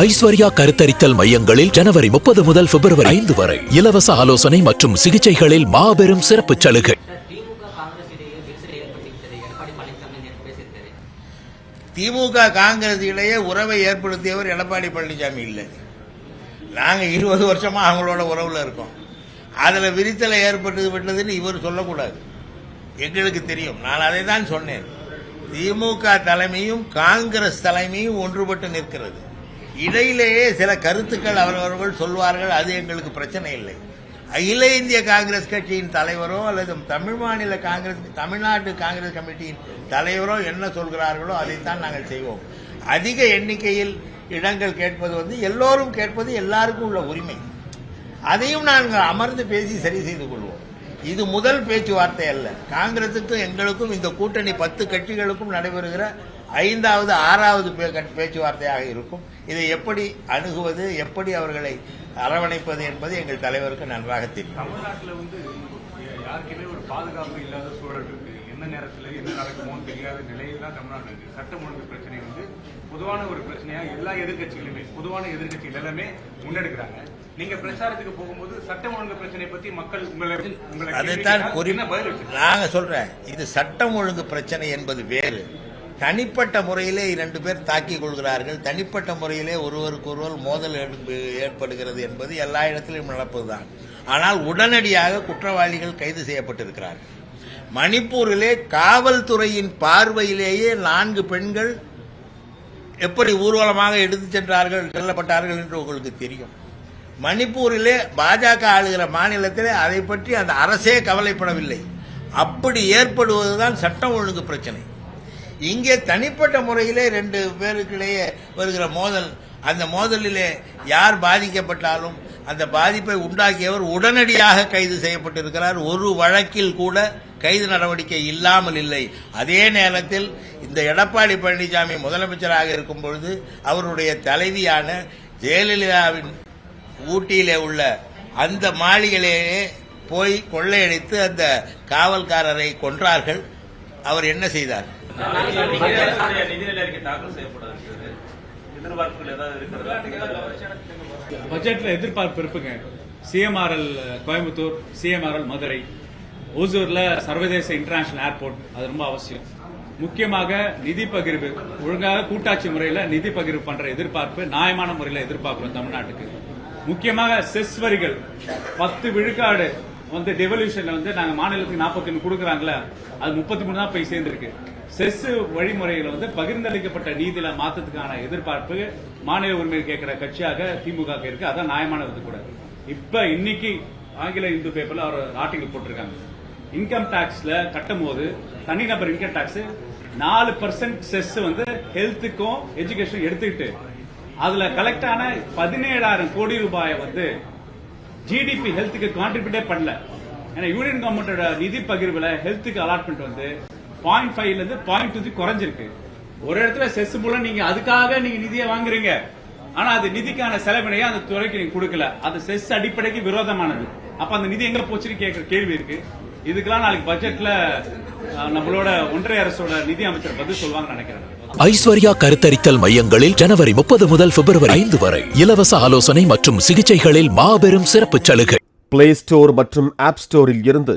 ஐஸ்வர்யா கருத்தரித்தல் மையங்களில் ஜனவரி முப்பது முதல் பிப்ரவரி ஐந்து வரை. இலவச ஆலோசனை மற்றும் சிகிச்சைகளில் மாபெரும் சிறப்பு சலுகை. திமுக காங்கிரஸ் இடையே உறவை ஏற்படுத்தியவர் எடப்பாடி பழனிசாமி இல்லை. நாங்கள் இருபது வருஷமா அவங்களோட உறவுல இருக்கோம். அதில் விரித்தலை ஏற்பட்டது விட்டதுன்னு இவர் சொல்லக்கூடாது. எங்களுக்கு தெரியும். நான் அதை தான் சொன்னேன். திமுக தலைமையும் காங்கிரஸ் தலைமையும் ஒன்றுபட்டு நிற்கிறது. இடையிலேயே சில கருத்துக்கள் அவரவர்கள் சொல்வார்கள் அது எங்களுக்கு பிரச்சனை இல்லை. அகில இந்திய காங்கிரஸ் கட்சியின் தலைவரோ அல்லது தமிழ் மாநில காங்கிரஸ் தமிழ்நாட்டு காங்கிரஸ் கமிட்டியின் தலைவரோ என்ன சொல்கிறார்களோ அதைத்தான் நாங்கள் செய்வோம். அதிக எண்ணிக்கையில் இடங்கள் கேட்பது வந்து எல்லோரும் கேட்பது எல்லாருக்கும் உள்ள உரிமை. அதையும் நாங்கள் அமர்ந்து பேசி சரி செய்து கொள்வோம். இது முதல் பேச்சுவார்த்தை அல்ல. காங்கிரசுக்கும் எங்களுக்கும் இந்த கூட்டணி பத்து கட்சிகளுக்கும் நடைபெறுகிற ஐந்தாவது ஆறாவது பேச்சுவார்த்தையாக இருக்கும். இதை எப்படி அணுகுவது எப்படி அவர்களை அரவணைப்பது என்பது எங்கள் தலைவருக்கு நன்றாக தெரியும். தமிழ்நாட்டுல வந்து யாருக்குமே ஒரு பாதுகாப்பு இல்லாத சூழல் இருக்கு. எந்த நேரத்துல என்ன நடக்குமோன்னு தெரியாத நிலையில் தான் தமிழ்நாடு இருக்கு. சட்டம் ஒழுங்கு பிரச்சனை வந்து பொதுவான ஒரு பிரச்சனையா எல்லா எதிர்க்கட்சிகளுமே பொதுவான எதிர்க்கட்சிகள் எல்லாமே முன்னெடுக்கிறாங்க. நீங்க பிரச்சாரத்துக்கு போகும்போது சட்டம் ஒழுங்கு பிரச்சனை பத்தி மக்கள் உங்களை உங்களை அதைத்தான் என்ன? நாங்க சொல்றேன் இது சட்டம் ஒழுங்கு பிரச்சனை என்பது வேறு. தனிப்பட்ட முறையிலே இரண்டு பேர் தாக்கிக் கொள்கிறார்கள். தனிப்பட்ட முறையிலே ஒருவருக்கு ஒருவர் மோதல் ஏற்படுகிறது என்பது எல்லா இடத்திலும் நடப்பதுதான். ஆனால் உடனடியாக குற்றவாளிகள் கைது செய்யப்பட்டிருக்கிறார்கள். மணிப்பூரிலே காவல்துறையின் பார்வையிலேயே நான்கு பெண்கள் எப்படி ஊர்வலமாக எடுத்துச் சென்றார்கள் செல்லப்பட்டார்கள் என்று உங்களுக்கு தெரியும். மணிப்பூரிலே பாஜக ஆளுகிற மாநிலத்திலே அதை பற்றி அந்த அரசே கவலைப்படவில்லை. அப்படி ஏற்படுவதுதான் சட்டம் ஒழுங்கு பிரச்சனை. இங்கே தனிப்பட்ட முறையிலே ரெண்டு பேருக்கிடையே வருகிற மோதல். அந்த மோதலிலே யார் பாதிக்கப்பட்டாலும் அந்த பாதிப்பை உண்டாக்கியவர் உடனடியாக கைது செய்யப்பட்டிருக்கிறார். ஒரு வழக்கில் கூட கைது நடவடிக்கை இல்லாமல் இல்லை. அதே நேரத்தில் இந்த எடப்பாடி பழனிசாமி முதலமைச்சராக இருக்கும் பொழுது அவருடைய தலைவியான ஜெயலலிதாவின் ஊட்டியிலே உள்ள அந்த மாளிகையிலேயே போய் கொள்ளையடித்து அந்த காவல்காரரை கொன்றார்கள். அவர் என்ன செய்தார்? பட்ஜெட்ல எதிர்பார்ப்பு இருக்குங்க. CMRL Coimbatore CMRL Madurai. ஓசூர்ல சர்வதேச இன்டர்நேஷனல் ஏர்போர்ட் அது ரொம்ப அவசியம். முக்கியமாக நிதி பகிர்வு. ஒழுங்காக கூட்டாட்சி முறையில நிதி பகிர்வு பண்ற எதிர்பார்ப்பு நியாயமான முறையில எதிர்பார்க்கிறோம் தமிழ்நாட்டுக்கு. முக்கியமாக செஸ் வரிகள். பத்து விழுக்காடு வந்து டெவல்யூஷன்ல வந்து நாங்க மாநிலத்துக்கு நாற்பத்தி ஒன்று கொடுக்குறாங்களே அது முப்பத்தி மூணு தான் போய் சேர்ந்திருக்கு. செஸ் வழிமுறைகளை வந்து பகிர்ந்தளிக்கப்பட்ட நீதியில மாத்தத்துக்கான எதிர்பார்ப்பு மாநில உரிமை கேட்கிற கட்சியாக திமுக இருக்கு. அதான் நியாயமானது கூட. இப்ப இன்னைக்கு ஆங்கில இந்து பேப்பர்ல ஒரு ஆர்டிகல் போட்டிருக்காங்க. இன்கம் டாக்ஸ்ல கட்டும் போது தனிநபர் இன்கம் டாக்ஸ் நாலு பர்சன்ட் செஸ் வந்து ஹெல்த்துக்கும் எஜுகேஷன் எடுத்துக்கிட்டு அதுல கலெக்ட் ஆன பதினேழாயிரம் கோடி ரூபாயை வந்து ஜிடிபி ஹெல்த்துக்கு கான்ட்ரிபியூட்டே பண்ணல. ஏன்னா யூனியன் கவர்மெண்டோட நிதி பகிர்வுல ஹெல்த்துக்கு அலாட்மெண்ட் வந்து பாயிண்ட் ஃபைவ்ல இருந்து பாயிண்ட் டூ குறைஞ்சிருக்கு. ஒரு இடத்துல செஸ் மூலம் நீங்க அதுக்காக நீங்க நிதியை வாங்குறீங்க. ஆனா அது நிதிக்கான செலவினையை அந்த துறைக்கு நீங்க கொடுக்கல. அது செஸ் அடிப்படைக்கு விரோதமானது. அப்ப அந்த நிதி எங்க போச்சுன்னு கேட்கிற கேள்வி இருக்கு. இதுக்கெல்லாம் நாளைக்கு பட்ஜெட்ல அஹ், நம்மளோட ஒன்றிய அரசோட நிதி அமைச்சர் பதில் சொல்லுவாங்கன்னு நினைக்கிறேன். ஐஸ்வர்யா கருத்தரித்தல் மையங்களில் ஜனவரி முப்பது முதல் பிப்ரவரி ஐந்து வரை இலவச ஆலோசனை மற்றும் சிகிச்சைகளில் மாபெரும் சிறப்பு சலுகை. பிளே ஸ்டோர் மற்றும் ஆப் ஸ்டோரில் இருந்து